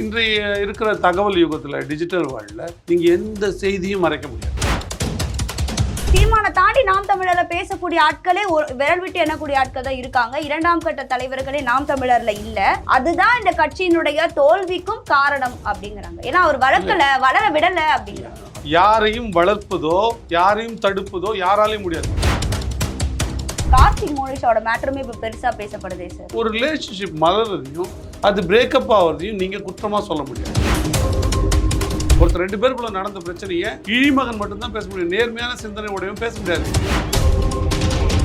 இன்றைய இருக்கிற தகவல் யுகத்தில் டிஜிட்டல் வேர்ல்டில் நீங்கள் எந்த செய்தியும் மறைக்க முடியாது. தீர்மானம் தாண்டி நாம் தமிழர்ல பேசக்கூடிய ஆட்களே ஒரு- விரல் விட்டு எண்ணக்கூடிய ஆட்கள் தான் இருக்காங்க. இரண்டாம் கட்ட தலைவர்களே நாம் தமிழர்ல இல்ல. அதுதான் இந்த கட்சியினுடைய தோல்விக்கும் காரணம் அப்படிங்கிறாங்க. ஏன்னா அவர் வளர்க்கல வளர விடல அப்படிங்கிறாங்க. யாரையும் வளர்ப்பதோ யாரையும் தடுப்பதோ யாராலையும் முடியாது. கார்த்திக் மோனிஷோட மேட்டருமே இப்ப பெருசா பேசப்படுதே சார் ஒரு ரிலேஷன்ஷிப் மலர்றதையும் அது பிரேக்கப் ஆகிறதையும் நீங்கள் குற்றமாக சொல்ல முடியாது. ஒருத்தர் ரெண்டு பேருக்குள்ள நடந்த பிரச்சனையை இழிமகன் மட்டும்தான் பேச முடியும். நேர்மையான சிந்தனை உடையவும் பேச முடியாது.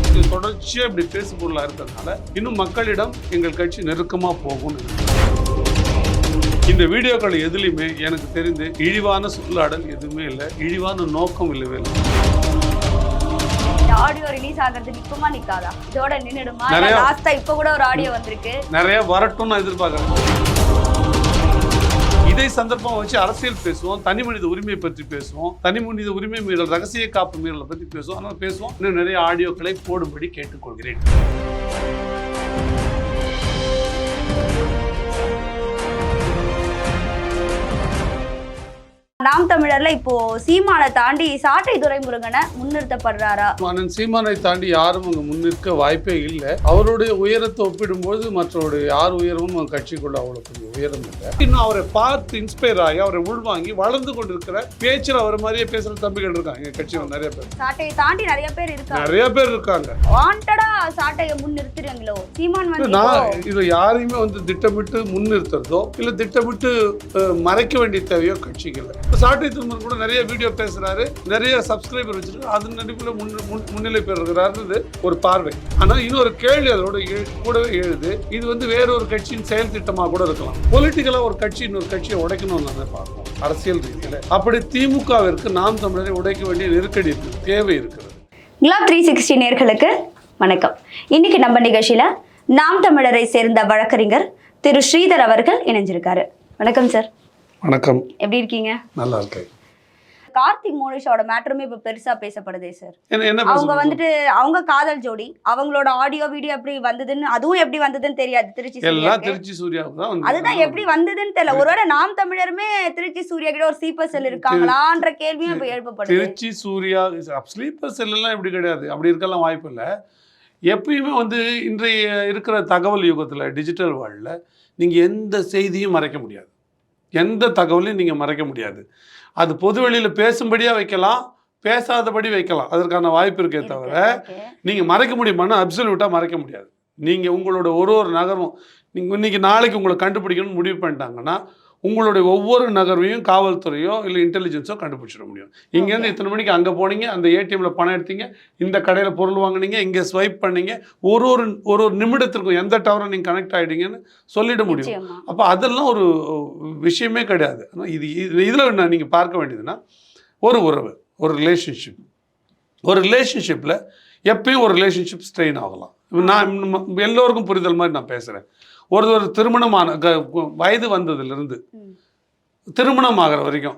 இது தொடர்ச்சியாக இப்படி பேசு பொருளாக இருக்கிறதுனால இன்னும் மக்களிடம் எங்கள் கட்சி நெருக்கமாக போகும்னு இந்த வீடியோக்கள் எதுலையுமே எனக்கு தெரிந்து இழிவான சொல்லாடல் எதுவுமே இல்லை. இழிவான நோக்கம் இல்லவே இல்லை. இந்த ஆடியோ ரிலீஸ் ஆகிறது நிக்குமா நிக்காதா? இதோட நின்னுடுமா? நிறைய- லாஸ்டா இப்ப கூட ஒரு ஆடியோ வந்திருக்கு. நிறைய வரட்டும்னு நான் எதிர்பார்க்குறேன். இதை சந்தர்ப்பம் வச்சு அரசியல் பேசுவோம் தனி மனித உரிமையை பற்றி பேசுவோம் தனி மனித உரிமை மீறல் ரகசிய காப்பு மீறலை பற்றி பேசுவோம். ஆனால் பேசுவோம். இன்னும் நிறைய ஆடியோக்களை போடும்படி கேட்டுக்கொள்கிறேன். நாம் தமிழர்ல இப்போ சீமானை தாண்டி சாட்டை துரைமுருகனை முன்னிறுத்தப்படுறாரா? அண்ணன் சீமானை தாண்டி யாரும் அங்கே முன்னிற்க வாய்ப்பே இல்லை. அவருடைய உயரத்தை ஒப்பிடும்போது மற்றவருடைய யார் உயரமும் அவங்க கட்சிக்குள்ள அவ்வளோ இல்லை இன்னும் அவரை பார்த்து இன்ஸ்பயர் ஆகி அவரை உள்வாங்கி வளர்ந்து கொண்டிருக்கிற பேச்சில் அவர் மாதிரியே பேசுகிற தம்பிகள் இருக்காங்க. எங்கள் கட்சியில் நிறைய பேர். சாட்டையை தாண்டி நிறைய பேர் இருக்காங்க. நிறைய பேர் இருக்காங்க. வாண்டடா சாட்டையை முன்னிறுத்துறீங்களோ சீமான் வந்து நான் இது யாரையுமே வந்து திட்டமிட்டு முன்னிறுத்துறதோ இல்லை திட்டமிட்டு மறைக்க வேண்டிய தேவையோ கட்சிக்கு இல்லை. இப்போ சாட்டை திருமணம் கூட நிறைய வீடியோ பேசுறாரு. நிறைய சப்ஸ்கிரைபர் வச்சிருக்காரு அதன் நடிப்பில் முன் முன் முன்னிலை பெறுகிறாருன்றது ஒரு பார்வை. ஆனால் இன்னொரு கேள்வி அதோட எழு- கூடவே எழுது. இது வந்து வேற ஒரு கட்சியின் செயல் திட்டமாக கூட இருக்கலாம். பொலிட்டிக்கலாக ஒரு கட்சி இன்னொரு கட்சியை உடைக்கணும்னு நான் பார்ப்போம் அரசியல் ரீதியில். அப்படி திமுகவிற்கு நாம் தமிழரை உடைக்க வேண்டிய நெருக்கடி இருக்கு தேவை இருக்கிறது. நிலா த்ரீ சிக்ஸ்டி நேர்களுக்கு வணக்கம். இன்னைக்கு நம்ம நிகழ்ச்சியில நாம் தமிழரை சேர்ந்த வழக்கறிஞர் திரு ஸ்ரீதர் அவர்கள் இணைஞ்சிருக்காரு. வணக்கம் சார். வணக்கம். எப்படி இருக்கீங்க? நல்லா இருக்கேன். கார்த்திக் மோனிஷோட மேட்டருமே இப்ப பெருசா பேசப்படுதே சார் அவங்க வந்துட்டு அவங்க காதல் ஜோடி அவங்களோட ஆடியோ வீடியோ எப்படி வந்ததுன்னு அதுவும் எப்படி வந்ததுன்னு தெரியாது திருச்சி. திருச்சி சூர்யாவுக்கு அதுதான் எப்படி வந்ததுன்னு தெரியல. ஒருவேளை நாம் தமிழருமே திருச்சி சூர்யா கிட்ட ஒரு சீப்பர் செல் இருக்காங்களான்ற கேள்வியும் இப்ப எழுப்பப்படுது. திருச்சி சூர்யா ஸ்லீப்பர் செல்லாம் இப்படி கிடையாது. அப்படி இருக்கலாம் வாய்ப்பு இல்லை. எப்பயுமே வந்து இன்றைய இருக்கிற தகவல் யுகத்தில் டிஜிட்டல் வேர்ல்டில் நீங்கள் எந்த செய்தியும் மறைக்க முடியாது. எந்த தகவலையும் நீங்கள் மறைக்க முடியாது. அது பொதுவெளியில் பேசும்படியாக வைக்கலாம் பேசாதபடி வைக்கலாம் அதற்கான வாய்ப்பு இருக்கே தவிர. நீங்கள் மறைக்க முடியுமானா அப்சல்யூட்டாக மறைக்க முடியாது நீங்கள் உங்களோட ஒரு ஒரு நகரும் நீங்கள் இன்னைக்கு நாளைக்கு உங்களை கண்டுபிடிக்கணும்னு முடிவு பண்ணிட்டாங்கன்னா உங்களுடைய ஒவ்வொரு நகர்வையும் காவல்துறையோ இல்லை இன்டெலிஜென்ஸோ கண்டுபிடிச்சிட முடியும். இங்கேருந்து. இத்தனை மணிக்கு அங்கே போனீங்க அந்த ஏடிஎம்ல பணம் எடுத்தீங்க இந்த கடையில் பொருள் வாங்குனீங்க இங்கே ஸ்வைப் பண்ணீங்க ஒரு ஒரு ஒரு ஒரு நிமிடத்திற்கும் எந்த டவரை நீங்கள் கனெக்ட் ஆகிட்டீங்கன்னு சொல்லிட முடியும். அப்போ அதெல்லாம் ஒரு விஷயமே கிடையாது. ஆனா இது இதில் நான் நீங்கள் பார்க்க வேண்டியதுன்னா ஒரு உறவு ஒரு ரிலேஷன்ஷிப் ஒரு ரிலேஷன்ஷிப்பில் எப்பயும் ஒரு ரிலேஷன்ஷிப் ஸ்ட்ரெயின் ஆகலாம். நான் எல்லோருக்கும் புரிதல் மாதிரி நான் பேசுகிறேன் ஒரு ஒரு திருமணமான வயது வந்ததுலேருந்து. திருமணம் ஆகிற வரைக்கும்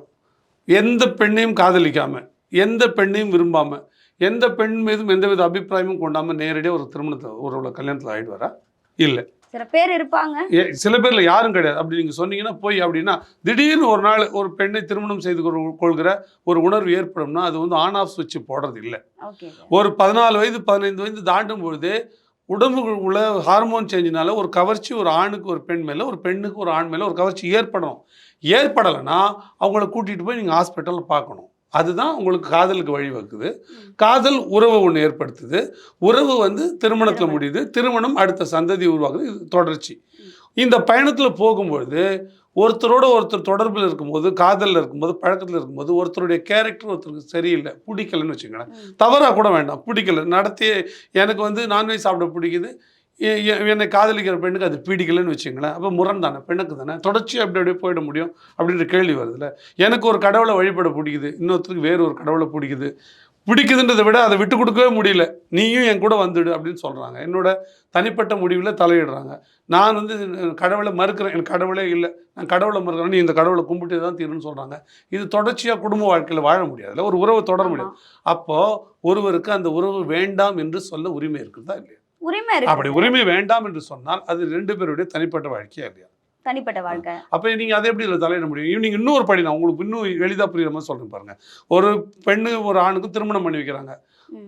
எந்த பெண்ணையும் காதலிக்காமல் எந்த பெண்ணையும் விரும்பாமல் எந்த பெண் மீதும் எந்தவித அபிப்பிராயமும் கொண்டாமல் நேரடியாக ஒரு திருமணத்தை ஒரு கல்யாணத்தில் ஆகிடுவாரா இல்லை. சில பேர் இருப்பாங்க. சில பேர்ல யாரும் கிடையாது. அப்படி நீங்க சொன்னீங்கன்னா போய் அப்படின்னா திடீர்னு ஒரு நாள் ஒரு பெண்ணை திருமணம் செய்து கொள்- கொள்கிற ஒரு உணர்வு ஏற்படும்னா அது வந்து ஆன் ஆஃப் சுவிட்ச் போடுறது இல்லை. ஒரு பதினாலு வயது பதினைந்து வயது தாண்டும் பொழுது உடம்புக்குள்ள ஹார்மோன் சேஞ்சினால ஒரு கவர்ச்சி ஒரு ஆணுக்கு ஒரு பெண் மேலே ஒரு பெண்ணுக்கு ஒரு ஆண் மேலே ஒரு கவர்ச்சி ஏற்படணும். ஏற்படலைன்னா அவங்கள கூட்டிகிட்டு போய் நீங்கள் ஹாஸ்பிட்டலில் பார்க்கணும். அதுதான் உங்களுக்கு காதலுக்கு வழிவகுக்குது காதல் உறவு ஒன்று ஏற்படுத்துது. உறவு வந்து திருமணத்தில். முடியுது. திருமணம் அடுத்த சந்ததி உருவாகுது. இது தொடர்ச்சி. இந்த பயணத்தில் போகும்பொழுது ஒருத்தரோட ஒருத்தர் தொடர்பில் இருக்கும்போது காதலில் இருக்கும்போது பழக்கத்தில் இருக்கும்போது ஒருத்தருடைய கேரக்டர் ஒருத்தருக்கு சரியில்லை பிடிக்கலன்னு வச்சுக்கோங்களேன். தவறாக கூட வேண்டாம் பிடிக்கல. நடத்தி எனக்கு வந்து நான்வெஜ் சாப்பிட பிடிக்குது. என்னை காதலிக்கிற பெண்ணுக்கு அது பிடிக்கலன்னு வச்சுங்களேன் அப்போ முரண் தானே பெண்ணுக்கு தானே. தொடர்ச்சியாக அப்படி அப்படியே போயிட முடியும் அப்படின்ற கேள்வி வருதுல்ல. எனக்கு ஒரு கடவுளை வழிபட பிடிக்குது இன்னொருத்தருக்கு வேறு ஒரு கடவுளை பிடிக்குது. பிடிக்குதுன்றதை விட அதை விட்டு கொடுக்கவே முடியல. நீயும் என் கூட வந்துடு அப்படின்னு சொல்கிறாங்க என்னோட தனிப்பட்ட முடிவில் தலையிடுறாங்க. நான் வந்து கடவுளை மறுக்கிறேன். எனக்கு கடவுளே இல்லை. நான் கடவுளை மறுக்கிறேன். நீ இந்த கடவுளை கும்பிட்டு தான் தீருன்னு சொல்கிறாங்க இது தொடர்ச்சியாக குடும்ப வாழ்க்கையில் வாழ முடியாதுல்ல ஒரு உறவை தொடர முடியாது. அப்போது ஒருவருக்கு அந்த உறவு வேண்டாம் என்று சொல்ல உரிமை இருக்குதா இல்லையா? உரிமை அப்படி உரிமை வேண்டாம் என்று சொன்னால் அது ரெண்டு பேருடைய தனிப்பட்ட வாழ்க்கையா இல்லையா? தனிப்பட்ட வாழ்க்கை. அப்போ நீங்கள் அதை எப்படி இதில் தலையிட முடியும்? நீங்கள் இன்னொரு படி நான் உங்களுக்கு இன்னும் எளிதாக புரியுற மாதிரி சொல்கிறேன் பாருங்க. ஒரு பெண்ணு ஒரு ஆணுக்கு திருமணம் பண்ணி வைக்கிறாங்க.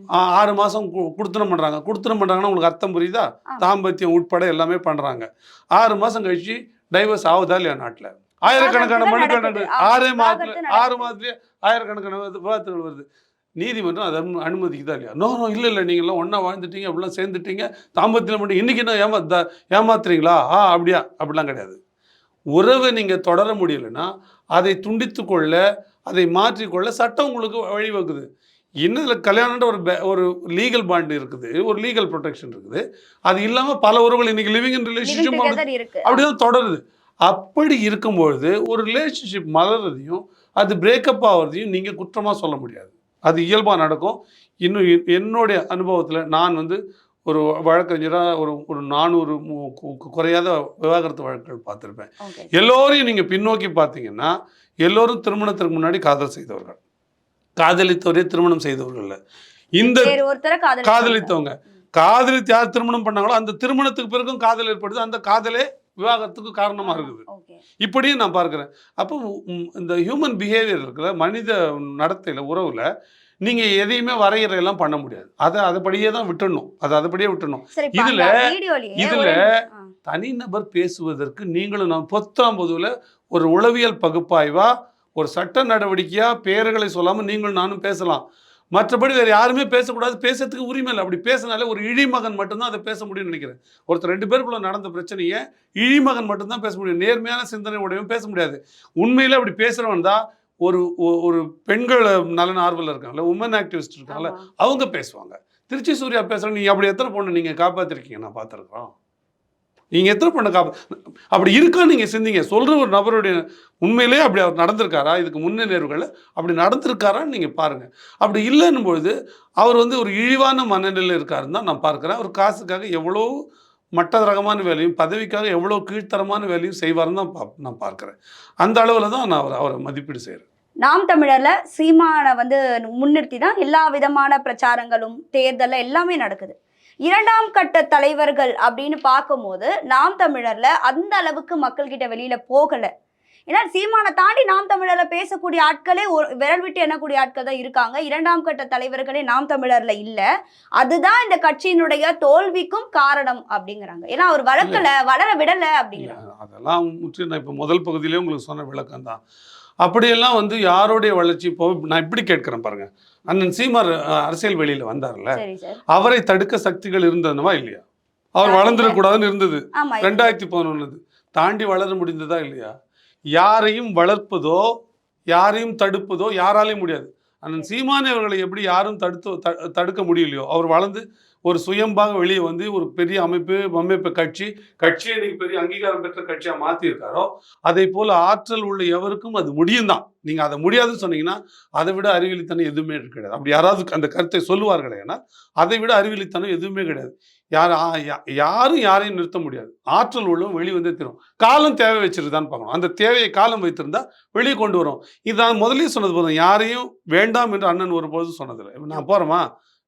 ஆறு மாதம் குடுத்தனம் பண்ணுறாங்க குடுத்தனம் பண்ணுறாங்கன்னா உங்களுக்கு அர்த்தம் புரியுதா. தாம்பத்தியம் உட்பட எல்லாமே பண்ணுறாங்க ஆறு மாதம் கழிச்சு டைவர்ஸ் ஆகுதா இல்லையா நாட்டில்? ஆயிரக்கணக்கான. ஆமா, ஆறே மாதத்துல ஆறு. மாதத்துலேயே ஆயிரக்கணக்கான விவாத- விவாதத்துகள் வருது. நீதிமன்றம் அதை அனு- அனுமதிக்குதா இல்லையா? நோ நோ இல்லை இல்லை. நீங்கள்லாம் ஒன்றா வாழ்ந்துட்டீங்க அப்படிலாம் சேர்ந்துட்டீங்க. தாம்பத்தியம் மட்டும் இன்னைக்கு என்ன ஏமா ஏமாத்துறீங்களா? ஆ அப்படியா? அப்படிலாம் கிடையாது. உறவை நீங்கள் தொடர முடியலைன்னா அதை துண்டித்து கொள்ள அதை மாற்றிக்கொள்ள சட்டம் உங்களுக்கு வழிவகுக்குது இன்னும் இதில் கல்யாணம்ன்ற ஒரு ஒரு லீகல் பாண்ட் இருக்குது ஒரு லீகல் ப்ரொடெக்ஷன் இருக்குது. அது இல்லாமல் பல உறவுகள் இன்னைக்கு லிவிங் இன் ரிலேஷன்ஷிப் அப்படிதான் தொடருது. அப்படி இருக்கும்பொழுது ஒரு ரிலேஷன்ஷிப் மலர்றதையும் அது பிரேக்கப் ஆகிறதையும் நீங்கள் குற்றமாக சொல்ல முடியாது. அது இயல்பாக நடக்கும். இன்னும் என்னுடைய அனுபவத்தில் நான் வந்து ஒரு வழக்கறிஞராக ஒரு ஒரு நானூறு குறையாத விவாகரத்து வழக்குகள் பார்த்துருப்பேன். எல்லோரையும் நீங்கள் பின்னோக்கி பார்த்தீங்கன்னா எல்லோரும் திருமணத்திற்கு முன்னாடி காதல் செய்தவர்கள். காதலித்தவரே திருமணம் செய்தவர்கள் இல்ல. இந்த காதலித்தவங்க. காதலித்து யார் திருமணம் பண்ணாங்களோ அந்த திருமணத்துக்கு பிறகும் காதல் ஏற்படுது. அந்த காதலே விவாகரத்துக்கு காரணமா இருக்குது. இப்படியும் நான் பார்க்குறேன். அப்போ இந்த ஹியூமன் பிஹேவியர் இருக்குல்ல மனித நடத்தையில் உறவில் நீங்கள் எதையுமே வரையறையெல்லாம் பண்ண முடியாது. அதை அதைப்படியே தான் விட்டுடணும். அதை அதைப்படியே விட்டுடணும். இதுல- இதுல. தனிநபர் பேசுவதற்கு நீங்களும் நான் பொத்தாம்பதுவில் ஒரு உளவியல் பகுப்பாய்வா ஒரு சட்ட நடவடிக்கையா பேர்களை சொல்லாமல் நீங்களும் நானும் பேசலாம். மற்றபடி வேறு யாருமே பேசக்கூடாது. பேசுறதுக்கு உரிமை இல்லை. அப்படி பேசினாலே ஒரு இழிமகன் மட்டும்தான் அதை பேச முடியும்னு நினைக்கிறேன். ஒருத்தர் ரெண்டு பேருக்குள்ள நடந்த பிரச்சனையை இழிமகன் மட்டும்தான் பேச முடியும். நேர்மையான சிந்தனை உடையவன் பேச முடியாது. உண்மையில அப்படி பேசுறவன் தான் ஒரு ஒரு பெண்கள் நலன் ஆர்வலர் இருக்காங்கல்ல உமன் ஆக்டிவிஸ்ட் இருக்காங்கல்ல. அவங்க பேசுவாங்க. திருச்சி சூர்யா பேசுகிறேன் நீங்கள் அப்படி எத்தனை பொண்ணு நீங்கள் காப்பாற்றிருக்கீங்க நான் பார்த்துருக்குறோம். நீங்கள் எத்தனை பொண்ணை காப்பா அப்படி இருக்கா நீங்கள் சிந்திங்க. சொல்கிற ஒரு நபருடைய உண்மையிலே அப்படி அவர் நடந்திருக்காரா? இதுக்கு முன்ன நேர்வுகளில் அப்படி நடந்திருக்காரான்னு நீங்கள் பாருங்கள் அப்படி இல்லைன்னும் பொழுது அவர் வந்து ஒரு இழிவான மனநிலையில் இருக்காருன்னு தான் நான் பார்க்குறேன். அவர் காசுக்காக எவ்வளோ மட்ட ரகமான வேலையும் பதவிக்காக எவ்வளோ கீழ்த்தரமான வேலையும் செய்வார்னு தான் பா நான் பார்க்குறேன். அந்த அளவில் தான் நான் அவரை அவரை மதிப்பீடு செய்கிறேன் நாம் தமிழரில் சீமானை வந்து முன்னிறுத்தி தான் எல்லா விதமான பிரச்சாரங்களும் தேர்தலில் எல்லாமே நடக்குது. இரண்டாம் கட்ட தலைவர்கள் அப்படின்னு பார்க்கும்போது நாம் தமிழரில் அந்த அளவுக்கு மக்கள் வெளியில் போகலை. ஏன்னா சீமானை தாண்டி நாம் தமிழர்ல பேசக்கூடிய ஆட்களே ஒரு விரல் விட்டு எண்ணக்கூடிய ஆட்கள் தான் இருக்காங்க. இரண்டாம் கட்ட தலைவர்களே நாம் தமிழர்ல இல்ல. அதுதான் இந்த கட்சியினுடைய தோல்விக்கும் காரணம் அப்படிங்கிறாங்க. ஏன்னா அவர் வளர்க்கல வளர விடல அப்படிங்கிறாங்க அதெல்லாம் முற்றிலும் நான் இப்போ முதல் பகுதியிலே உங்களுக்கு சொன்ன விளக்கம் தான். அப்படியெல்லாம் வந்து யாருடைய வளர்ச்சி இப்போ நான் இப்படி கேட்குறேன் பாருங்க. அண்ணன் சீமார் அரசியல் வெளியில் வந்தார்ல. அவரை தடுக்க சக்திகள் இருந்ததுனவா இல்லையா? அவர் வளர்ந்துடக்கூடாதுன்னு இருந்தது. ரெண்டாயிரத்தி பதினொன்றுது தாண்டி வளர முடிந்ததா இல்லையா? யாரையும் வளர்ப்பதோ யாரையும் தடுப்பதோ யாராலையும் முடியாது. அண்ணன் சீமானி அவர்களை எப்படி யாரும் தடுத்து த- தடுக்க முடியலையோ அவர் வளர்ந்து ஒரு சுயம்பாக வெளியே வந்து ஒரு பெரிய அமைப்பு அமைப்பு கட்சி கட்சியை இன்னைக்கு பெரிய அங்கீகாரம் பெற்ற கட்சியாக மாற்றியிருக்காரோ அதே போல் ஆற்றல் உள்ள எவருக்கும் அது முடியும் தான் நீங்கள் அதை முடியாதுன்னு சொன்னீங்கன்னா அதை விட அறிவிலித்தனம் எதுவுமே கிடையாது. அப்படி யாராவது அந்த கருத்தை சொல்லுவார்கள் ஏன்னா அதை விட அறிவிலித்தனம் எதுவுமே கிடையாது. யார் யாரும் யாரையும் நிறுத்த முடியாது. ஆற்றல் உள்ளவன் வெளியே வந்தே தரும். காலம் தேவை வச்சிருதான்னு பார்க்கணும். அந்த தேவையை காலம் வைத்திருந்தா வெளியே கொண்டு வரும். இது நான் முதல்லயே சொன்னது போதும். யாரையும் வேண்டாம் என்று அண்ணன் ஒரு பொழுது சொன்னதில்லை. இப்ப நான் போகிறோமா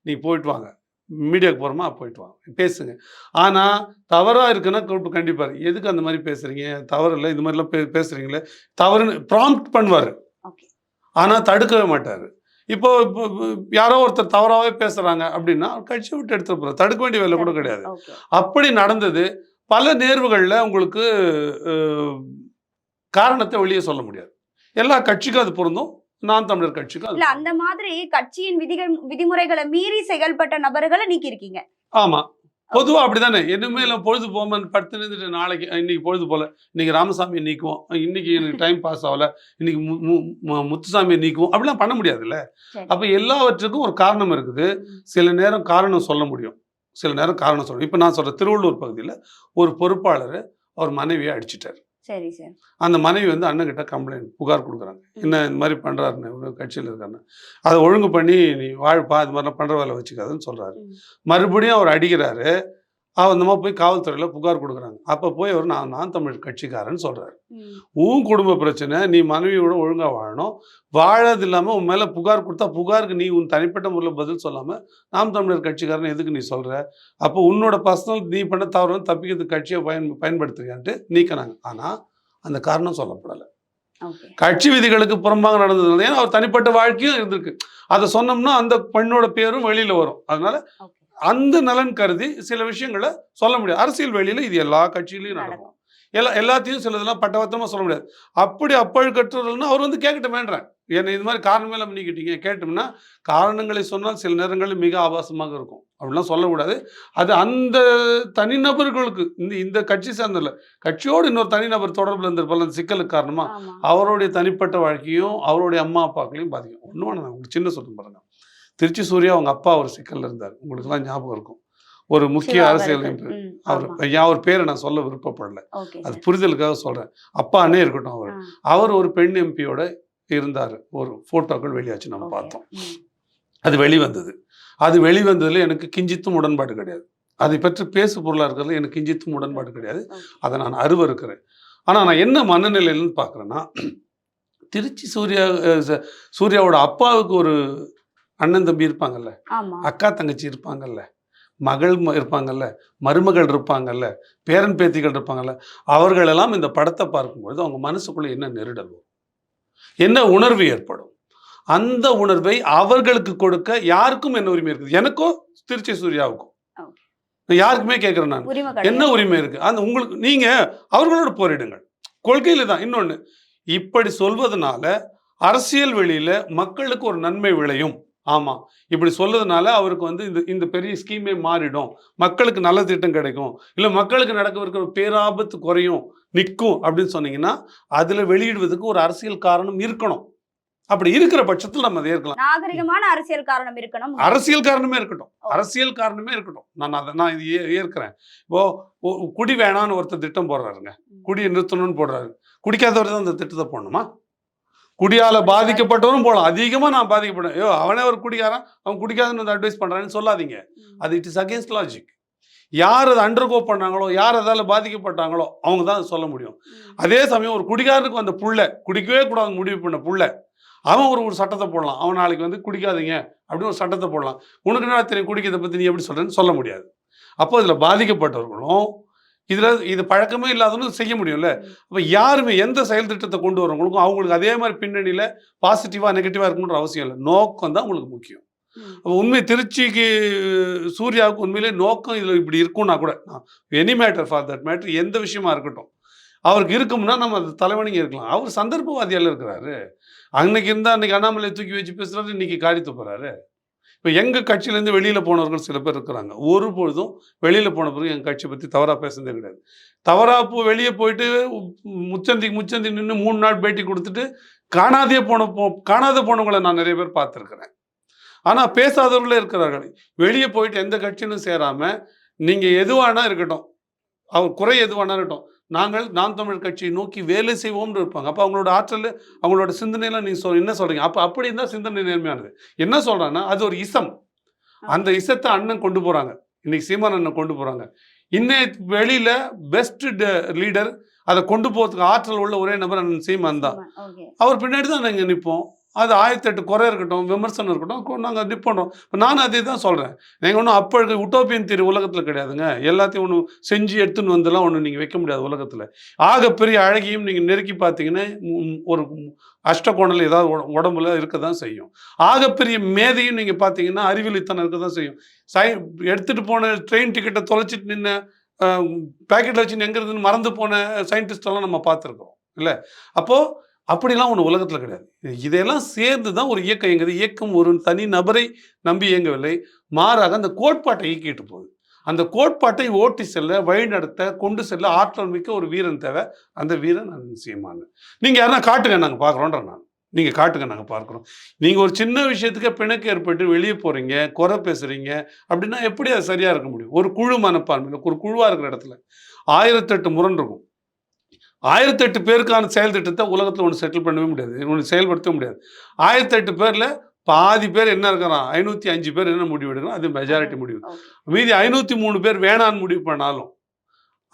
நீ போயிட்டு வாங்க. மீடியாவுக்கு போகிறோமா போயிட்டு வாங்க. பேசுங்க. ஆனால் தவறாக இருக்குன்னா கூப்பிட்டு கண்டிப்பார் எதுக்கு அந்த மாதிரி பேசுகிறீங்க தவறு இல்லை. இது மாதிரிலாம் பே பேசுகிறீங்களே தவறுன்னு ப்ராம்ப்ட் பண்ணுவார். ஆனால் தடுக்கவே மாட்டார். இப்போ யாரோ ஒருத்தர் தவறாகவே பேசுகிறாங்க அப்படின்னா கட்சி விட்டு எடுத்துட்டு போகிறார் தடுக்க வேண்டிய வேலை கூட கிடையாது. அப்படி நடந்தது பல நேர்வுகளில் உங்களுக்கு காரணத்தை வெளியே சொல்ல முடியாது. எல்லா கட்சிக்கும் அது பொருந்தும். நான் தமிழர் கட்சிக்கும் இல்ல அந்த மாதிரி கட்சியின் விதிகள் விதிமுறைகளை மீறி செயல்பட்ட நபர்களை நீக்கி இருக்கீங்க ஆமா. பொதுவா அப்படிதானே? என்னமே இல்லை பொழுது போகாம படுத்து நின்றுட்டு நாளைக்கு இன்னைக்கு பொழுது போல. இன்னைக்கு ராமசாமியை நீக்குவோம். இன்னைக்கு எனக்கு டைம் பாஸ் ஆகல. இன்னைக்கு முத்துசாமியை நீக்குவோம். அப்படிலாம் பண்ண முடியாதுல்ல. அப்ப எல்லாவற்றுக்கும் ஒரு காரணம் இருக்குது. சில நேரம் காரணம் சொல்ல முடியும். சில நேரம் காரணம் சொல்ல இப்போ நான் சொல்ற திருவள்ளூர் பகுதியில் ஒரு பொறுப்பாளர் அவர் மனைவியை அடிச்சிட்டார். சரி சார். அந்த மனைவி வந்து அண்ணன்கிட்ட கம்ப்ளைண்ட் புகார் கொடுக்குறாங்க. என்ன இந்த மாதிரி பண்ணுறாருன்னு ஒரு கட்சியில் இருக்காருன்னு. அதை ஒழுங்கு பண்ணி நீ வாழ்ப்பா இது மாதிரிலாம் பண்ணுற வேலை வச்சுக்காதுன்னு சொல்கிறாரு. மறுபடியும் அவர் அடிக்கிறாரு. அந்த மாதிரி போய் காவல்துறையில் புகார் கொடுக்குறாங்க. அப்போ போய் அவர் நான் நான் தமிழ் கட்சிக்காரன்னு சொல்கிறாரு. உன் குடும்ப பிரச்சனை நீ மனைவியோட ஒழுங்காக வாழணும். வாழறது இல்லாமல் உன் மேலே புகார் கொடுத்தா புகாருக்கு நீ உன் தனிப்பட்ட முறையில் பதில் சொல்லாமல் நாம் தமிழர் கட்சிக்காரன் எதுக்கு நீ சொல்கிற அப்போ உன்னோட பர்சனல் நீ பண்ண தவறு தப்பிக்கிறதுக்கு கட்சியை பயன் பயன்படுத்துறியான்ட்டு நீக்கினாங்க. ஆனால் அந்த காரணம் சொல்லப்படலை. கட்சி விதிகளுக்கு புறம்பாக நடந்தது ஏன்னா அவர் தனிப்பட்ட வாழ்க்கையும் இருந்திருக்கு. அதை சொன்னோம்னா அந்த பெண்ணோட பேரும் வெளியில் வரும். அதனால அந்த நலன் கருதி சில விஷயங்களை சொல்ல முடியாது. அரசியல் வெளியில இது எல்லா கட்சியிலையும் நடக்கும். எல்லா எல்லாத்தையும் சிலதெல்லாம் பட்டவத்தமாக சொல்ல முடியாது. அப்படி அப்பழுக்கற்றவர்கள்னா அவர் வந்து கேட்கட்ட வேண்டாம் என்னை இது மாதிரி காரணமே இல்லாமல் நீக்கிட்டீங்க கேட்டோம்னா காரணங்களை சொன்னால் சில நேரங்களில் மிக ஆபாசமாக இருக்கும். அப்படிலாம் சொல்லக்கூடாது அது அந்த தனிநபர்களுக்கு இந்த இந்த கட்சி சார்ந்தல கட்சியோடு இன்னொரு தனிநபர் தொடர்பில் இருந்திருப்பால் அந்த சிக்கலுக்கு காரணமா ஆமா. அவருடைய தனிப்பட்ட வாழ்க்கையும் அவருடைய அம்மா அப்பாக்களையும் பாதிக்கும். ஒன்றும் நான் உங்களுக்கு சின்ன சொல்றேன் பாருங்க. திருச்சி சூர்யா அவங்க அப்பா ஒரு சிக்கல்ல இருந்தார். உங்களுக்குலாம் ஞாபகம் இருக்கும். ஒரு முக்கிய அரசியல் அவர். ஐயா அவர் பேரை நான் சொல்ல விருப்பப்படல. அது. புரிதலுக்காக சொல்றேன். அப்பானே இருக்கட்டும் அவர். அவர் ஒரு பெண் எம்பியோட இருந்தார். ஒரு போட்டோக்கள் வெளியாச்சு நம்ம. பார்த்தோம். அது வெளிவந்தது. அது வெளிவந்ததுல எனக்கு கிஞ்சித்தும் உடன்பாடு கிடையாது. அதை பற்றி பேசு பொருளாக இருக்கிறதுல எனக்கு கிஞ்சித்தும் உடன்பாடு கிடையாது. அதை நான் அருவருக்கிறேன். ஆனால் நான் என்ன மனநிலையிலன்னு பார்க்குறேன்னா திருச்சி சூர்யா சூர்யாவோட அப்பாவுக்கு ஒரு அண்ணன் தம்பி இருப்பாங்கல்ல அக்கா தங்கச்சி இருப்பாங்கல்ல மகள் இருப்பாங்கல்ல மருமகள் இருப்பாங்கல்ல பேரன் பேத்திகள் இருப்பாங்கல்ல அவர்களெல்லாம் இந்த படத்தை பார்க்கும்பொழுது அவங்க மனசுக்குள்ள என்ன நெருடல் வரும்? என்ன உணர்வு ஏற்படும்? அந்த உணர்வை அவர்களுக்கு கொடுக்க யாருக்கும் என்ன உரிமை இருக்குது? எனக்கோ திருச்சி சூர்யாவுக்கும் யாருக்குமே கேட்குறேன் நான். என்ன உரிமை இருக்கு? அந்த உங்களுக்கு நீங்க அவர்களோட போரிடுங்கள். கொள்கையில தான். இன்னொன்னு இப்படி சொல்வதனால அரசியல் வெளியில மக்களுக்கு ஒரு நன்மை விளையும். ஆமா. இப்படி சொல்றதுனால அவருக்கு வந்து இந்த இந்த பெரிய ஸ்கீமே மாறிடும். மக்களுக்கு நல்ல திட்டம் கிடைக்கும். இல்ல மக்களுக்கு நடக்க ஒரு பேராபத்து குறையும் நிற்கும் அப்படின்னு சொன்னீங்கன்னா அதுல வெளியிடுவதற்கு ஒரு அரசியல் காரணம் இருக்கணும். அப்படி இருக்கிற பட்சத்தில் நம்ம அதை ஏற்கலாம். நாகரிகமான அரசியல் காரணம் இருக்கணும். அரசியல் காரணமே இருக்கட்டும். அரசியல் காரணமே இருக்கட்டும். நான் அதை நான் இது ஏற்கிறேன். இப்போ குடி வேணான்னு ஒருத்தர் திட்டம் போடுறாருங்க. குடியை நிறுத்தணும்னு போடுறாரு. குடிக்காதவர் தான் அந்த திட்டத்தை போடணுமா? குடியால பாதிக்கப்பட்டவரும் போகலாம் அதிகமாக நான் பாதிக்கப்பட்டேன். ஐயோ அவனே ஒரு குடிக்காரன் அவன் குடிக்காதுன்னு வந்து அட்வைஸ் பண்ணுறான்னு சொல்லாதீங்க. அது இட் இஸ் அகேன்ஸ்ட் லாஜிக் யார் அதை அண்டர்கோ பண்ணாங்களோ யார் அதால பாதிக்கப்பட்டாங்களோ அவங்க தான் அதை சொல்ல முடியும். அதே சமயம் ஒரு குடிகாரனுக்கு வந்த புள்ள குடிக்கவே கூடாது முடிவு பண்ண புள்ள அவன் ஒரு ஒரு சட்டத்தை போடலாம். அவன் நாளைக்கு வந்து குடிக்காதீங்க அப்படின்னு ஒரு சட்டத்தை போடலாம். உனக்கு என்ன தெரியும் குடிக்கிறத பற்றி நீ எப்படி சொல்றேன்னு சொல்ல முடியாது. அப்போ இதில் பாதிக்கப்பட்டவர்களும் இதில் இது பழக்கமே இல்லாதவனும் செய்ய முடியும்ல? அப்போ யாருமே எந்த செயல் திட்டத்தை கொண்டு வரவங்களுக்கும் அவங்களுக்கு அதே மாதிரி பின்னணியில் பாசிட்டிவாக நெகட்டிவாக இருக்கணுன்ற அவசியம் இல்லை. நோக்கம் தான் உங்களுக்கு முக்கியம். அப்போ உண்மை திருச்சிக்கு சூர்யாவுக்கு உண்மையிலே நோக்கம் இதில் இப்படி இருக்கும்னா கூட any matter for that matter எந்த விஷயமா இருக்கட்டும் அவருக்கு இருக்கும்னா நம்ம அது தலைவணிங்க இருக்கலாம். அவர் சந்தர்ப்பவாதியால இருக்கிறாரு. அன்னைக்கு இருந்தால் அன்னைக்கு அண்ணாமலை தூக்கி வச்சு பேசுறாரு இன்னைக்கு காடி துப்புறாரு இப்போ எங்கள் கட்சியிலேருந்து வெளியில் போனவர்கள் சில பேர் இருக்கிறாங்க. ஒரு பொழுதும் வெளியில் போன பிறகு எங்கள் கட்சியை பற்றி தவறாக பேசுனதே கிடையாது. தவறாக போ வெளியே போயிட்டு முச்சந்தி முச்சந்தி நின்று மூணு நாள் பேட்டி கொடுத்துட்டு காணாதே போன போ காணாத போனவங்களை நான் நிறைய பேர் பார்த்துருக்குறேன். ஆனால் பேசாதவர்களே இருக்கிறார்கள். வெளியே போயிட்டு எந்த கட்சியிலும் சேராமல் நீங்கள் எதுவானா இருக்கட்டும். அவர் குறை எதுவானா இருக்கட்டும். நாங்கள் நாம் தமிழ் கட்சியை நோக்கி வேலை செய்வோம்னு இருப்பாங்க. அப்போ அவங்களோட ஆற்றல் அவங்களோட சிந்தனையெல்லாம் நீங்கள் சொல் என்ன சொல்கிறீங்க அப்போ அப்படி இருந்தால் சிந்தனை நேர்மையானது. என்ன சொல்கிறாங்கன்னா அது ஒரு இசம். அந்த இசத்தை அண்ணன் கொண்டு போகிறாங்க இன்னைக்கு சீமான் அண்ணன் கொண்டு போகிறாங்க இன்னைய வெளியில் பெஸ்ட் லீடர் அதை கொண்டு போகிறதுக்கு ஆற்றல் உள்ள ஒரே நபர் அண்ணன் சீமான் தான். அவர் பின்னாடி தான் நாங்கள் நிற்போம் அது ஆயிரத்தி எட்டு குறை இருக்கட்டும் விமர்சனம் இருக்கட்டும் நாங்கள் நிற்போம் இப்போ நானும் அதே தான் சொல்கிறேன் நீங்கள் ஒன்றும் அப்போ உட்டோப்பியன் தீரி உலகத்தில் கிடையாதுங்க. எல்லாத்தையும் ஒன்று செஞ்சு எடுத்துன்னு வந்துலாம் ஒன்று நீங்கள் வைக்க முடியாது உலகத்தில். ஆகப்பெரிய அழகியும் நீங்கள் நெருக்கி பார்த்தீங்கன்னா ஒரு அஷ்டகோணல் ஏதாவது உடம்புல இருக்க தான் செய்யும் ஆகப்பெரிய மேதையும் நீங்கள் பார்த்தீங்கன்னா அறிவியலித்தனம் இருக்க தான் செய்யும். சை எடுத்துகிட்டு போன ட்ரெயின் டிக்கெட்டை தொலைச்சிட்டு நின்ன பேக்கெட்டில் வச்சு எங்கே இருந்துன்னு மறந்து போன சயின்டிஸ்டெல்லாம் நம்ம பார்த்துருக்கோம் இல்லை? அப்போது அப்படிலாம் ஒன்று உலகத்தில் கிடையாது. இதையெல்லாம் சேர்ந்து தான் ஒரு இயக்கம் இயங்குது. இயக்கம் ஒரு தனி நபரை நம்பி இயங்கவில்லை. மாறாக அந்த கோட்பாட்டை இயக்கிட்டு போகுது. அந்த கோட்பாட்டை ஓட்டி செல்ல வழிநடத்த கொண்டு செல்ல ஆற்றல் மிக்க ஒரு வீரன் தேவை. அந்த வீரன் நான் நீங்கள் யாருன்னா காட்டுங்க நாங்கள் பார்க்குறோன்ற நான். நீங்கள் காட்டுங்க நாங்கள் பார்க்குறோம். நீங்கள் ஒரு சின்ன விஷயத்துக்கு பிணக்கு ஏற்பட்டு வெளியே போகிறீங்க குறை பேசுகிறீங்க அப்படின்னா எப்படி அது சரியாக இருக்க முடியும்? ஒரு குழு மனப்பான்மையில் ஒரு குழுவாக இருக்கிற இடத்துல. ஆயிரத்தெட்டு முரண் இருக்கும் ஆயிரத்தெட்டு பேருக்கான செயல் திட்டத்தை உலகத்தில் ஒன்று செட்டில் பண்ணவே முடியாது. ஒன்று செயல்படுத்தவே முடியாது. ஆயிரத்தெட்டு பேரில் பாதி பேர் என்ன இருக்கிறான் ஐநூற்றி அஞ்சு பேர் என்ன முடிவு எடுக்கிறான் அது மெஜாரிட்டி முடிவு. மீதி ஐநூற்றி மூணு பேர் வேணான்னு முடிவு பண்ணாலும்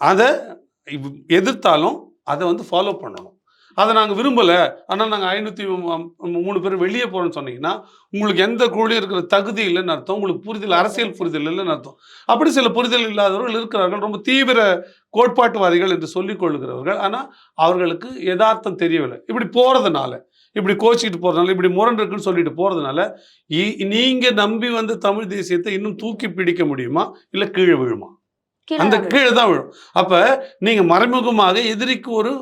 அதை எதிர்த்தாலும் அதை வந்து ஃபாலோ பண்ணணும். அதை நாங்கள் விரும்பலை. ஆனால் நாங்கள் ஐநூற்றி மூணு பேர் வெளியே போகிறோம்னு சொன்னீங்கன்னா உங்களுக்கு எந்த குழுலையும் இருக்கிற தகுதி இல்லைன்னு அர்த்தம். உங்களுக்கு புரிதல் அரசியல் புரிதல் இல்லைன்னு அர்த்தம். அப்படி சில புரிதல் இல்லாதவர்கள் இருக்கிறார்கள். ரொம்ப தீவிர கோட்பாட்டுவாதிகள் என்று சொல்லிக் கொள்கிறவர்கள். ஆனால் அவர்களுக்கு யதார்த்தம் தெரியவில்லை. இப்படி போகிறதுனால இப்படி கோச்சிக்கிட்டு போகிறதுனால இப்படி முரண் இருக்குன்னு சொல்லிட்டு போகிறதுனால நீங்கள் நம்பி வந்து தமிழ் தேசியத்தை இன்னும் தூக்கி பிடிக்க முடியுமா? இல்லை கீழே விழுமா? அந்த. கீழே தான் விழும். அப்ப நீங்க மறைமுகமாக எதிரிக்கு ஒரு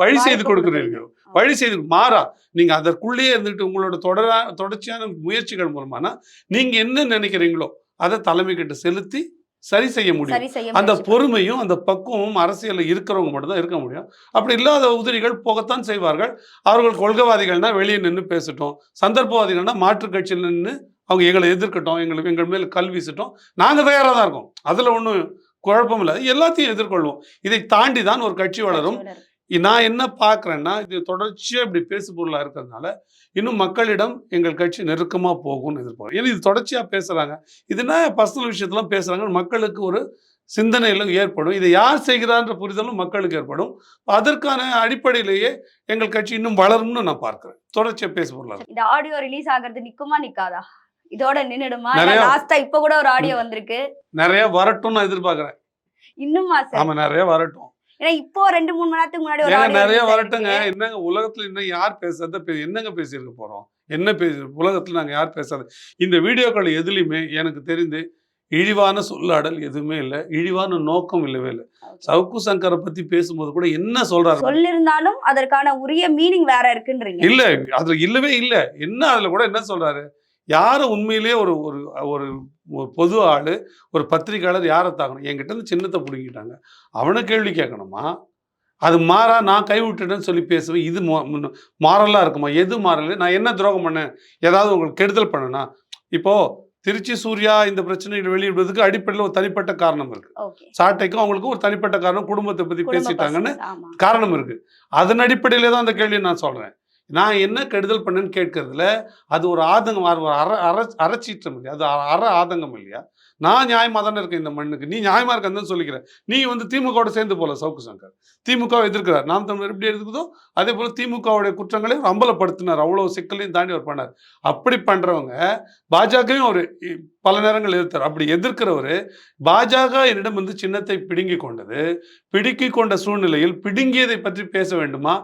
வழி செய்து கொடுக்கிறீர்கள். வழி செய்து மாறா நீங்க அதற்குள்ளேயே இருந்துட்டு உங்களோட தொடரா தொடர்ச்சியான முயற்சிகள் மூலமானா நீங்க என்ன நினைக்கிறீங்களோ அதை தலைமை கிட்ட செலுத்தி சரி செய்ய முடியும். அந்த பொறுமையும் அந்த பக்குவமும் அரசியலில் இருக்கிறவங்க மட்டும்தான் இருக்க முடியும். அப்படி இல்லாத உதிரிகள் போகத்தான் செய்வார்கள். அவர்கள் கொள்கைவாதிகள்னா வெளியே நின்று பேசட்டும். சந்தர்ப்பவாதிகள்னா மாற்றுக் கட்சியில் நின்று அவங்க எங்களை எதிர்க்கட்டும். எங்களுக்கு எங்கள் மேல் கல் வீசட்டும். நாங்கள் தயாராக தான் இருக்கோம். அதில் ஒன்றும் குழப்பம் இல்லை எல்லாத்தையும் எதிர்கொள்வோம். இதை தாண்டி தான் ஒரு கட்சி வளரும். நான் என்ன பார்க்குறேன்னா இது தொடர்ச்சியாக இப்படி பேசு பொருளாக இருக்கிறதுனால இன்னும் மக்களிடம் எங்கள் கட்சி நெருக்கமாக போகும்னு எதிர்பார்க்கிறேன் ஏன்னா இது தொடர்ச்சியாக பேசுகிறாங்க இதுனா பர்சனல் விஷயத்தெல்லாம் பேசுகிறாங்க மக்களுக்கு ஒரு சிந்தனையிலும் ஏற்படும். இதை யார் செய்கிறான்ற புரிதலும் மக்களுக்கு ஏற்படும். அதற்கான அடிப்படையிலேயே எங்கள் கட்சி இன்னும் வளரும்னு நான் பார்க்குறேன். தொடர்ச்சியாக பேசு பொருளாக இந்த ஆடியோ ரிலீஸ் ஆகுறது நிக்குமா நிக்காதா? இதோட நின்னுடுமா? லாஸ்டா இப்ப கூட ஒரு ஆடியோ வந்திருக்கு. நிறைய வரட்டும்னு நான் எதிர்பார்க்குறேன். இன்னுமா சார்? ஆமாம் நிறைய வரட்டும். ஏன்னா இப்போ ரெண்டு மூணு மணி நேரத்துக்கு முன்னாடி நிறைய வரட்டுங்க. என்னங்க உலகத்துல இன்னும் யார் பேசுறத என்னங்க பேசியிருக்க போறோம்? என்ன பேசி உலகத்துல நாங்க யார் பேசாத இந்த வீடியோக்கள் எதுலையுமே எனக்கு தெரிந்து இழிவான சொல்லாடல் எதுவுமே இல்லை. இழிவான நோக்கம் இல்லவே இல்லை. சவுக்கு சங்கரை பத்தி பேசும்போது கூட என்ன சொல்றாரு? சொல்லிருந்தாலும் அதற்கான உரிய மீனிங் வேற இருக்குன்றீங்க. இல்ல அதுல இல்லவே இல்லை. என்ன அதுல கூட என்ன சொல்றாரு? யாரை உண்மையிலேயே ஒரு ஒரு ஒரு பொது ஆளு ஒரு பத்திரிக்கையாளர் யாரை தாக்கணும்? என்கிட்ட இருந்து சின்னத்தை பிடுங்கிட்டாங்க. அவனை கேள்வி கேட்கணுமா? அது மாறா நான் கை விட்டுட்டேன்னு சொல்லி பேசுவேன் இது மாறலா இருக்குமா? எது மாறல? நான் என்ன துரோகம் பண்ணேன்? ஏதாவது உங்களுக்கு கெடுதல் பண்ணனா? இப்போ திருச்சி சூர்யா இந்த பிரச்சனைகளை வெளியிடுவதற்கு அடிப்படையில் ஒரு தனிப்பட்ட காரணம் இருக்கு. சாட்டைக்கும் அவங்களுக்கும் ஒரு தனிப்பட்ட காரணம் குடும்பத்தை பத்தி குடும்ப பேசிட்டாங்கன்னு காரணம் இருக்கு. அதன் அடிப்படையிலே தான் அந்த கேள்வியை நான் சொல்றேன். நான் என்ன கெடுதல் பண்ணேன்னு கேட்கறதுல அது ஒரு ஆதங்கம் ஒரு அற அற அறச்சீற்றம் இல்லையா? அது அற ஆதங்கம் இல்லையா? நான் நியாயமாக தானே இருக்கேன் இந்த மண்ணுக்கு. நீ நியாயமாக இருக்கன்னு சொல்லிக்கிறேன். நீ வந்து திமுகவோட சேர்ந்து போல சவுக்கு சங்கர். திமுக எதிர்க்கிறார். நாம் தமிழர் எப்படி எதிர்க்குதோ அதே போல் திமுகவுடைய குற்றங்களை அம்பலப்படுத்தினார். அவ்வளோ சிக்கலையும் தாண்டி அவர் பண்ணார். அப்படி பண்ணுறவங்க பாஜகவும் ஒரு இ- பல நேரங்கள் எதிர்த்தார். அப்படி எதிர்க்கிறவர் பாஜக என்னிடம் வந்து சின்னத்தை பிடுங்கி கொண்டது. பிடுக்கி கொண்ட சூழ்நிலையில் பிடுங்கியதை பற்றி பேச வேண்டுமா?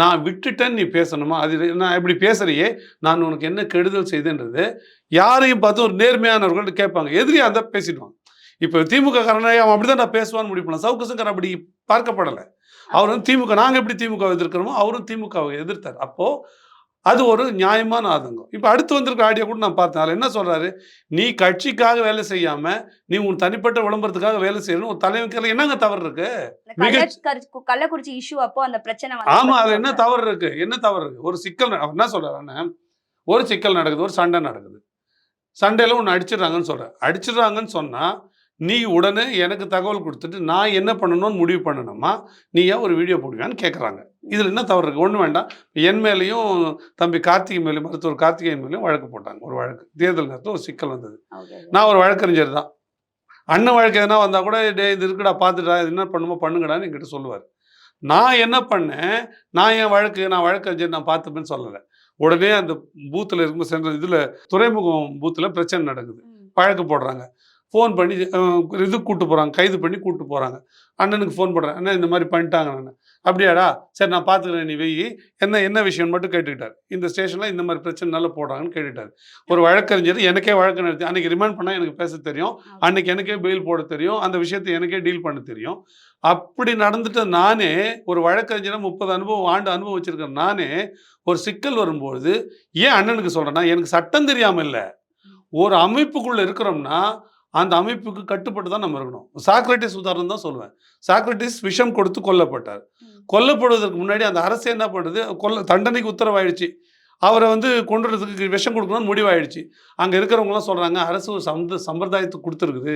நான் விட்டுட்டேன் நீ பேசணுமா? அது நான் இப்படி பேசுறியே நான் உனக்கு என்ன கெடுதல் செய்தேன்றது? யாரையும் பார்த்து ஒரு நேர்மையானவர்கள் கேட்பாங்க. எதிரியாக தான் பேசிடுவாங்க. இப்போ திமுக காரனை அவன் அப்படிதான் நான் பேசுவான்னு முடிவு பண்ணலாம் சவுக்கு அப்படி பார்க்கப்படலை. அவர் வந்து திமுக நாங்கள் எப்படி திமுக எதிர்க்கிறோமோ அவரும் திமுகவை எதிர்த்தார். அப்போது அது ஒரு நியாயமான ஆதங்கம். இப்போ அடுத்து வந்திருக்க ஆடியோ கூட நான் பார்த்தேன். அதில் என்ன சொல்றாரு? நீ கட்சிக்காக வேலை செய்யாம நீ உன் தனிப்பட்ட விளம்பரத்துக்காக வேலை செய்யணும் ஒரு தலைமைக்கு என்னங்க தவறு இருக்கு? கள்ளக்குறிச்சி இஷ்யூ அப்போ அந்த பிரச்சனை வந்து ஆமா அதுல என்ன தவறு இருக்கு? என்ன தவறு இருக்கு? ஒரு சிக்கல் அவர் என்ன சொல்றாருன்னா ஒரு சிக்கல் நடக்குது ஒரு சண்டை நடக்குது. சண்டையில ஒன்று அடிச்சிடுறாங்கன்னு சொல்றேன் அடிச்சிடுறாங்கன்னு சொன்னா நீ உடனே எனக்கு தகவல் கொடுத்துட்டு நான் என்ன பண்ணணும்னு முடிவு பண்ணணுமா? நீ ஏன் ஒரு வீடியோ போடுவியான்னு கேட்குறாங்க இதில் என்ன தவறு இருக்கு? ஒன்றும் வேண்டாம். என் மேலேயும் தம்பி கார்த்திகை மேலேயும் மருத்துவர் கார்த்திகேயன் மேலேயும் வழக்கு போட்டாங்க ஒரு வழக்கு. தேர்தல் நேரத்தில் ஒரு சிக்கல் வந்தது. நான் ஒரு வழக்கறிஞர் தான். அண்ணன் வழக்கு எதனா வந்தால் கூட டே இது இருக்குடா பார்த்துட்டா இது என்ன பண்ணுமோ பண்ணுங்கடான்னு என்கிட்ட சொல்லுவார். நான் என்ன பண்ணேன்? நான் என் வழக்கு நான் வழக்கறிஞர் நான் பார்த்துப்பேன்னு சொல்லலை. உடனே அந்த பூத்தில் இருக்கும்போது சென்ற இதில் துறைமுகம் பூத்தில் பிரச்சனை நடக்குது. வழக்கு போடுறாங்க. ஃபோன் பண்ணி இது கூட்டு போகிறாங்க கைது பண்ணி கூட்டு போகிறாங்க அண்ணனுக்கு ஃபோன் பண்ணுறேன் அண்ணன் இந்த மாதிரி பண்ணிட்டாங்க நான் அப்படியாடா? சரி நான் பார்த்துக்கிறேன் நீ வெயி. என்ன என்ன விஷயம்னு மட்டும் கேட்டுக்கிட்டார். இந்த ஸ்டேஷனில் இந்த மாதிரி பிரச்சனை நல்லா போடுறாங்கன்னு கேட்டுட்டார் ஒரு வழக்கறிஞர் எனக்கே வழக்கு நடத்தி அன்னைக்கு ரிமாண்ட் பண்ணால் எனக்கு பேச தெரியும். அன்னைக்கு எனக்கே பெயில் போட தெரியும். அந்த விஷயத்தை எனக்கே டீல் பண்ண தெரியும். அப்படி நடந்துட்டு நானே ஒரு வழக்கறிஞரை முப்பது அனுபவம் ஆண்டு அனுபவம் வச்சிருக்கேன் நானே ஒரு சிக்கல் வரும்பொழுது ஏன் அண்ணனுக்கு சொல்றேன்னா எனக்கு சட்டம் தெரியாம இல்லை. ஒரு அமைப்புக்குள்ள இருக்கிறோம்னா அந்த அமைப்புக்கு கட்டுப்பட்டு தான் நம்ம இருக்கணும். சாக்ரட்டிஸ் உதாரணம் தான் சொல்லுவேன். சாக்ரட்டிஸ் விஷம் கொடுத்து கொல்லப்பட்டார். கொல்லப்படுவதற்கு முன்னாடி அந்த அரசு என்ன பண்ணுறது கொல்ல தண்டனைக்கு உத்தரவாயிடுச்சு. அவரை வந்து கொண்டுறதுக்கு விஷம் கொடுக்கணும்னு முடிவாயிடுச்சு. அங்கே இருக்கிறவங்களாம் சொல்கிறாங்க அரசு ஒரு சந்த சம்பிரதாயத்தை கொடுத்துருக்குது.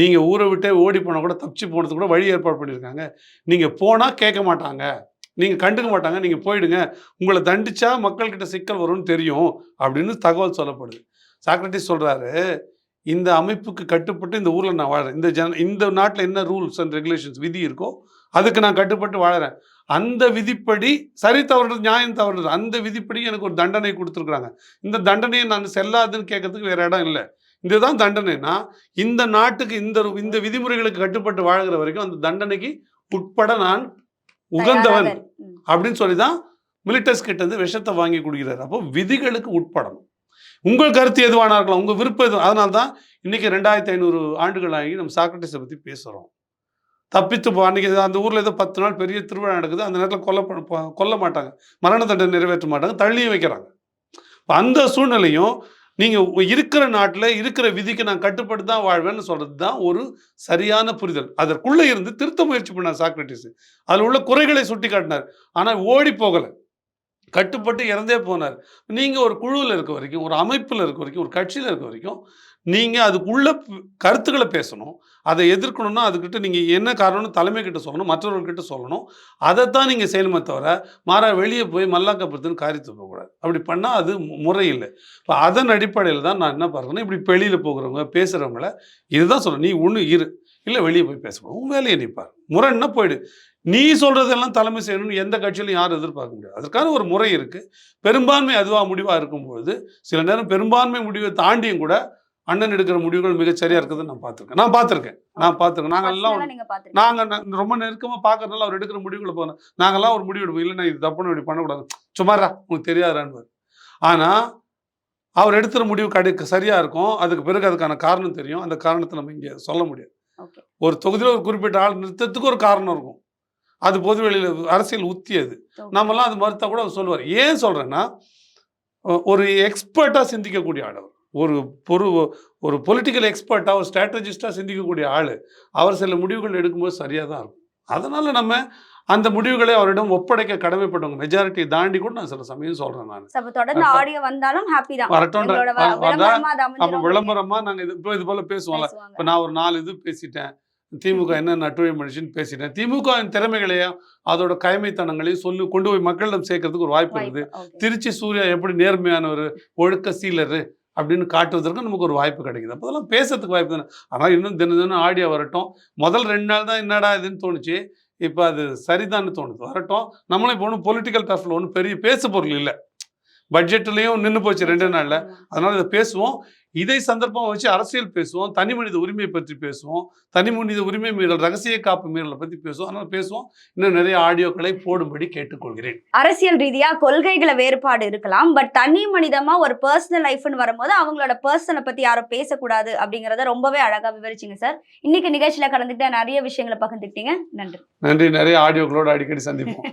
நீங்கள் ஊரை விட்டே ஓடி போனால் கூட தப்பிச்சு போனதுக்கு கூட வழி ஏற்பாடு பண்ணியிருக்காங்க. நீங்கள் போனால் கேட்க மாட்டாங்க. நீங்கள் கண்டுக்க மாட்டாங்க. நீங்கள் போயிடுங்க. உங்களை தண்டிச்சா மக்கள்கிட்ட சிக்கல் வரும்னு தெரியும். அப்படின்னு தகவல் சொல்லப்படுது. சாக்ரட்டிஸ் சொல்கிறாரு இந்த அமைப்புக்கு கட்டுப்பட்டு இந்த ஊரில் நான் வாழறேன். இந்த ஜன இந்த நாட்டில் என்ன ரூல்ஸ் அண்ட் ரெகுலேஷன்ஸ் விதி இருக்கோ அதுக்கு நான் கட்டுப்பட்டு வாழறேன். அந்த விதிப்படி சரி தவறுறது நியாயம் தவறுறது அந்த விதிப்படி எனக்கு ஒரு தண்டனை கொடுத்துருக்குறாங்க. இந்த தண்டனையை நான் செல்லாதுன்னு கேட்கறதுக்கு வேற இடம் இல்லை. இதுதான் தண்டனைனா இந்த நாட்டுக்கு இந்த இந்த விதிமுறைகளுக்கு கட்டுப்பட்டு வாழ்கிற வரைக்கும் அந்த தண்டனைக்கு உட்பட நான் உகந்தவன். அப்படின்னு சொல்லி தான் மிலிட்டஸ் கிட்ட இருந்து விஷத்தை வாங்கி குடிக்கிறார். அப்போ விதிகளுக்கு உட்படணும். உங்கள் கருத்து எதுவானா இருக்கலாம். உங்கள் விருப்பம் எது அதனால தான் இன்னைக்கு ரெண்டாயிரத்தி ஐநூறு ஆண்டுகள் ஆகி நம்ம சாக்ரட்டிஸை பற்றி பேசுகிறோம் தப்பித்து போ அன்றைக்கி அந்த ஊரில் ஏதோ பத்து நாள் பெரிய திருவிழா நடக்குது. அந்த நேரத்தில் கொல்ல கொல்ல மாட்டாங்க. மரண தண்டனை நிறைவேற்ற மாட்டாங்க. தள்ளியும் வைக்கிறாங்க. இப்போ அந்த சூழ்நிலையும் நீங்கள் இருக்கிற நாட்டில் இருக்கிற விதிக்கு நான் கட்டுப்பட்டு தான் வாழ்வேன்னு சொல்கிறது தான் ஒரு சரியான புரிதல். அதற்குள்ளே இருந்து திருத்த முயற்சி பண்ணார் சாக்ரட்டிஸ். அதில் உள்ள குறைகளை சுட்டி காட்டினார் ஆனால் ஓடி போகலை. கட்டுப்பட்டு இறந்தே போனார். நீங்கள் ஒரு குழுவில் இருக்க வரைக்கும் ஒரு அமைப்பில் இருக்க வரைக்கும் ஒரு கட்சியில் இருக்க வரைக்கும் நீங்கள் அதுக்குள்ள கருத்துக்களை பேசணும். அதை எதிர்க்கணும்னா அதுக்கிட்ட நீங்கள் என்ன காரணம்னு தலைமை கிட்ட சொல்லணும் மற்றவர்கள்கிட்ட சொல்லணும். அதைத்தான் நீங்கள் செய்யணுமே தவிர மாறா வெளியே போய் மல்லாக்கப்படுத்துன்னு காரியத்து போகக்கூடாது அப்படி பண்ணால் அது மு- இப்போ அதன் அடிப்படையில் தான் நான் என்ன பார்க்கணும் இப்படி வெளியில் போகிறவங்க பேசுகிறவங்கள இதுதான் சொல்கிறேன் நீ ஒன்று இரு. இல்லை வெளியே போய் பேசணும் உன் வேலையை நிற்பார் முறைன்னா போயிடு. நீ சொல்றதெல்லாம் தலைமை செய்யணும்னு எந்த கட்சியிலும் யாரும் எதிர்பார்க்க முடியாது. அதற்கான ஒரு முறை இருக்கு. பெரும்பான்மை அதுவாக முடிவாக இருக்கும்பொழுது சில நேரம் பெரும்பான்மை முடிவை தாண்டியும் கூட அண்ணன் எடுக்கிற முடிவுகள் மிகச் சரியா இருக்கிறத நான் பார்த்துருக்கேன். நான் பார்த்துருக்கேன். நான் பார்த்துருக்கேன். நாங்கள் எல்லாம். நாங்கள் ரொம்ப நெருக்கமாக பார்க்கறதுனால அவர் எடுக்கிற முடிவுகளை போனோம் நாங்கெல்லாம் ஒரு முடிவு எடுப்போம். இல்லைன்னா இது தப்புன்னு இப்படி பண்ணக்கூடாது. சும்மாரா உங்களுக்கு தெரியாதான்னு ஆனால் அவர் எடுக்கிற முடிவு கடி சரியாக இருக்கும். அதுக்கு பிறகு அதுக்கான காரணம் தெரியும். அந்த காரணத்தை நம்ம இங்கே சொல்ல முடியாது. ஒரு தொகுதியில் ஒரு குறிப்பிட்ட ஆள் நிறுத்தத்துக்கு ஒரு காரணம் இருக்கும். அது பொதுவெளியில் அரசியல் உத்தி அது Okay. நம்மலாம் அது மறுத்தா கூட அவர் சொல்லுவார். ஏன் சொல்கிறேன்னா ஒரு எக்ஸ்பர்ட்டாக சிந்திக்கக்கூடிய ஆள் அவர். ஒரு பொரு ஒரு பொலிட்டிக்கல் எக்ஸ்பர்ட்டாக ஒரு ஸ்ட்ராட்டஜிஸ்டாக சிந்திக்கக்கூடிய ஆள். அவர் சில முடிவுகள் எடுக்கும்போது சரியாக தான் இருக்கும். அதனால் நம்ம அந்த முடிவுகளை அவரிடம் ஒப்படைக்க கடமைப்பட்டவங்க மெஜாரிட்டியை தாண்டி கூட நான் சில சமயம் சொல்கிறேன் நான். தொடர்ந்து ஆடியோ வந்தாலும் ஹாப்பி தான். வரட்டும்ன்ற எங்களோட வ- வ- வந்தா விளம்பரமா நாங்கள் இது இப்போ இது போல் பேசுவோம்ல. இப்போ நான் ஒரு நாலு இது பேசிட்டேன். திமுக என்ன நட்டுவை மனுஷன் பேசிட்டேன். திமுக வின் திறமைகளையும் அதோட கயமைத்தனங்களையும் சொல்லி கொண்டு போய் மக்களிடம் சேர்க்கறதுக்கு ஒரு வாய்ப்பு இருக்குது. திருச்சி சூர்யா எப்படி நேர்மையானவர் ஒழுக்க சீலரு அப்படின்னு காட்டுவதற்கு நமக்கு ஒரு வாய்ப்பு கிடைக்குது. அப்போ அதெல்லாம் பேசுறதுக்கு வாய்ப்பு தானே. ஆனால் இன்னும் தினம் தினம் ஆடியோ வரட்டும். முதல் ரெண்டு நாள் தான் என்னடா இதுன்னு தோணுச்சு. இப்போ அது சரிதான்னு தோணுது. வரட்டும். நம்மளும் இப்போ ஒன்றும் பொலிட்டிக்கல் டஃப்பில் ஒன்றும் பெரிய பேசு பொருள் இல்லை. பட்ஜெட்லேயும் நின்று போச்சு ரெண்டு நாளில். அதனால இதை பேசுவோம். இதை சந்தர்ப்பம் வச்சு அரசியல் பேசுவோம் தனி மனித உரிமையை பற்றி பேசுவோம் தனி மனித உரிமை மீறல் ரகசிய காப்பு மீறலை பற்றி பேசுவோம் அதனால பேசுவோம். இன்னும் நிறைய ஆடியோக்களை போடும்படி கேட்டுக்கொள்கிறேன். அரசியல் ரீதியா கொள்கைகளை வேறுபாடு இருக்கலாம் பட் தனி மனிதமா ஒரு பர்சனல் லைஃப்னு வரும்போது அவங்களோட பர்சனை பத்தி யாரும் பேசக்கூடாது அப்படிங்கறத ரொம்பவே அழகா விவரிச்சீங்க சார் இன்னைக்கு நிகழ்ச்சியில கலந்துக்கிட்ட நிறைய விஷயங்களை பகிர்ந்துக்கிட்டீங்க. நன்றி. நன்றி. நிறைய ஆடியோக்களோடு அடிக்கடி சந்திப்போம்.